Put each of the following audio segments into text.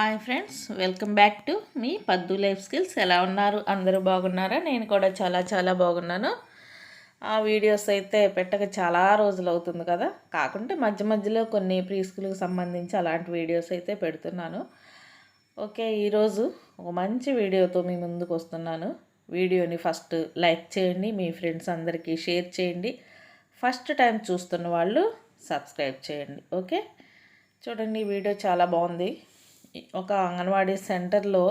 Hi friends welcome back to me Paddu life skills. ఎలా ఉన్నారు? అందరూ బాగున్నారా? నేను కూడా చాలా చాలా బాగున్నాను. ఆ వీడియోస్ అయితే పెట్టక చాలా రోజులు అవుతుంది కదా. కాకుంటే మధ్య మధ్యలో కొన్ని ప్రీ స్కూల్కి సంబంధించి అలాంటి వీడియోస్ అయితే పెడుతున్నాను. ఓకే ఈరోజు ఒక మంచి వీడియోతో మీ ముందుకు వస్తున్నాను. వీడియోని ఫస్ట్ లైక్ చేయండి మీ ఫ్రెండ్స్ అందరికీ షేర్ చేయండి. ఫస్ట్ టైం చూస్తున్న వాళ్ళు సబ్స్క్రైబ్ చేయండి. ఓకే? చూడండి వీడియో చాలా బాగుంది. ఒక అంగన్వాడీ సెంటర్లో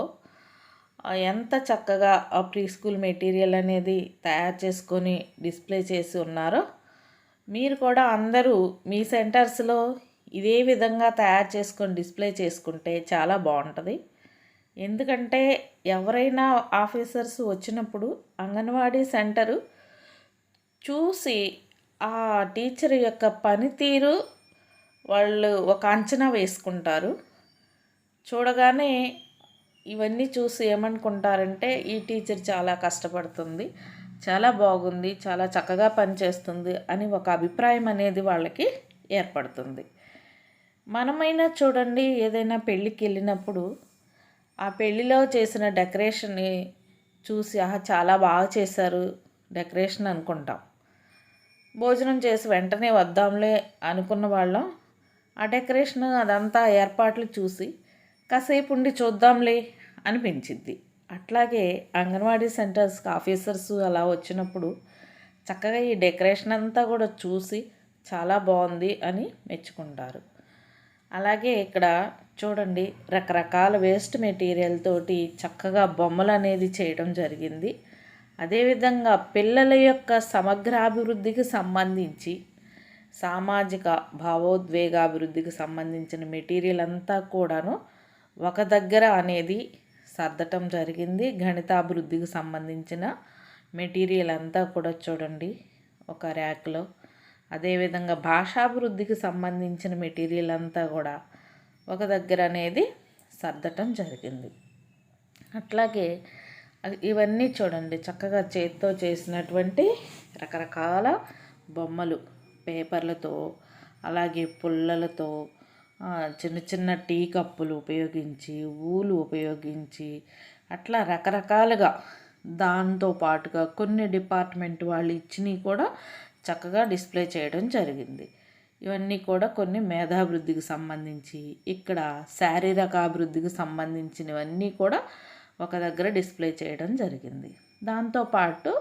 ఎంత చక్కగా ఆ ప్రీ స్కూల్ మెటీరియల్ అనేది తయారు చేసుకొని డిస్ప్లే చేసి ఉన్నారో మీరు కూడా అందరూ మీ సెంటర్స్లో ఇదే విధంగా తయారు చేసుకొని డిస్ప్లే చేసుకుంటే చాలా బాగుంటుంది. ఎందుకంటే ఎవరైనా ఆఫీసర్స్ వచ్చినప్పుడు అంగన్వాడీ సెంటరు చూసి ఆ టీచర్ యొక్క పనితీరు వాళ్ళు ఒక అంచనా వేసుకుంటారు. చూడగానే ఇవన్నీ చూసి ఏమనుకుంటారంటే ఈ టీచర్ చాలా కష్టపడుతుంది చాలా బాగుంది చాలా చక్కగా పనిచేస్తుంది అని ఒక అభిప్రాయం అనేది వాళ్ళకి ఏర్పడుతుంది. మనమైనా చూడండి ఏదైనా పెళ్ళికి వెళ్ళినప్పుడు ఆ పెళ్ళిలో చేసిన డెకరేషన్ని చూసి ఆహా చాలా బాగా చేశారు డెకరేషన్ అనుకుంటాం. భోజనం చేసి వెంటనే వద్దాంలే అనుకున్న వాళ్ళం ఆ డెకరేషన్ అదంతా ఏర్పాట్లు చూసి కాసేపు ఉండి చూద్దాంలే అనిపించింది అట్లాగే అంగన్వాడీ సెంటర్స్కి ఆఫీసర్స్ అలా వచ్చినప్పుడు చక్కగా ఈ డెకరేషన్ అంతా కూడా చూసి చాలా బాగుంది అని మెచ్చుకుంటారు. అలాగే ఇక్కడ చూడండి రకరకాల వేస్ట్ మెటీరియల్ తోటి చక్కగా బొమ్మలు అనేది చేయడం జరిగింది. అదేవిధంగా పిల్లల యొక్క సమగ్రాభివృద్ధికి సంబంధించి సామాజిక భావోద్వేగాభివృద్ధికి సంబంధించిన మెటీరియల్ అంతా కూడాను ఒక దగ్గర అనేది సర్దటం జరిగింది. గణితాభివృద్ధికి సంబంధించిన మెటీరియల్ అంతా కూడా చూడండి ఒక ర్యాక్లో. అదేవిధంగా భాషాభివృద్ధికి సంబంధించిన మెటీరియల్ అంతా కూడా ఒక దగ్గర అనేది సర్దటం జరిగింది. అట్లాగే ఇవన్నీ చూడండి చక్కగా చేతితో చేసినటువంటి రకరకాల బొమ్మలు పేపర్లతో అలాగే పుల్లలతో చిన్న చిన్న టీ కప్పులు ఉపయోగించి ఊలు ఉపయోగించి అట్లా రకరకాలుగా దాంతో పాటుగా కొన్ని డిపార్ట్మెంట్ వాళ్ళు ఇచ్చినవి కూడా చక్కగా డిస్ప్లే చేయడం జరిగింది. ఇవన్నీ కూడా కొన్ని మేధాభివృద్ధికి సంబంధించి ఇక్కడ శారీరక అభివృద్ధికి సంబంధించినవన్నీ కూడా ఒక దగ్గర డిస్ప్లే చేయడం జరిగింది. దాంతోపాటు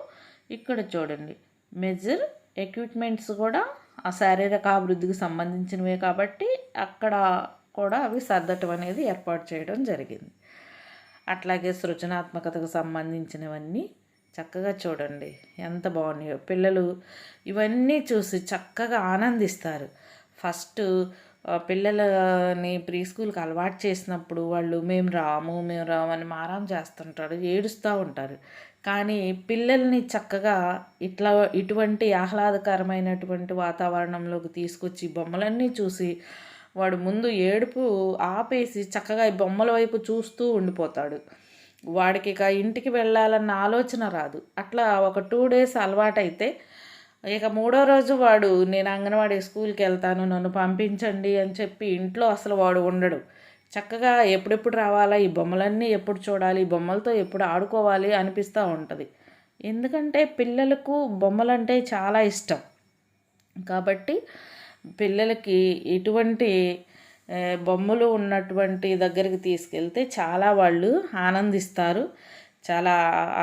ఇక్కడ చూడండి మెజర్ ఎక్విప్మెంట్స్ కూడా ఆ శారీరక అభివృద్ధికి సంబంధించినవే కాబట్టి అక్కడ కూడా అవి సర్దటం అనేది ఏర్పాటు చేయడం జరిగింది. అట్లాగే సృజనాత్మకతకు సంబంధించినవన్నీ చక్కగా చూడండి. ఎంత బాగున్నాయో. పిల్లలు ఇవన్నీ చూసి చక్కగా ఆనందిస్తారు. ఫస్ట్ పిల్లలని ప్రీ స్కూల్కి అలవాటు చేసినప్పుడు వాళ్ళు మేము రాము మేము రాము అని మారం చేస్తుంటారు ఏడుస్తూ ఉంటారు. కానీ పిల్లల్ని చక్కగా ఇట్లా ఇటువంటి ఆహ్లాదకరమైనటువంటి వాతావరణంలోకి తీసుకొచ్చి బొమ్మలన్నీ చూసి వాడు ముందు ఏడుపు ఆపేసి చక్కగా ఈ బొమ్మల వైపు చూస్తూ ఉండిపోతాడు. వాడికి ఇక ఇంటికి వెళ్ళాలన్న ఆలోచన రాదు. అట్లా ఒక టూ డేస్ అలవాటైతే ఇక మూడో రోజు వాడు నేను అంగన్వాడీ స్కూల్కి వెళ్తాను నన్ను పంపించండి అని చెప్పి ఇంట్లో అసలు వాడు ఉండడు. చక్కగా ఎప్పుడెప్పుడు రావాలా ఈ బొమ్మలన్నీ ఎప్పుడు చూడాలి ఈ బొమ్మలతో ఎప్పుడు ఆడుకోవాలి అనిపిస్తూ ఉంటుంది. ఎందుకంటే పిల్లలకు బొమ్మలంటే చాలా ఇష్టం. కాబట్టి పిల్లలకి ఇటువంటి బొమ్మలు ఉన్నటువంటి దగ్గరికి తీసుకెళ్తే చాలా వాళ్ళు ఆనందిస్తారు. చాలా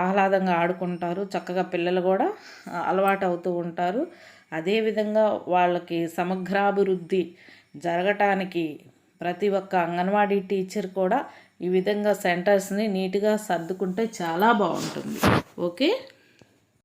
ఆహ్లాదంగా ఆడుకుంటారు. చక్కగా పిల్లలు కూడా అలవాటు అవుతూ ఉంటారు అదేవిధంగా వాళ్ళకి సమగ్రాభివృద్ధి జరగటానికి ప్రతి ఒక్క అంగన్వాడీ టీచర్ కూడా ఈ విధంగా సెంటర్స్ని నీట్గా సర్దుకుంటే చాలా బాగుంటుంది. ఓకే?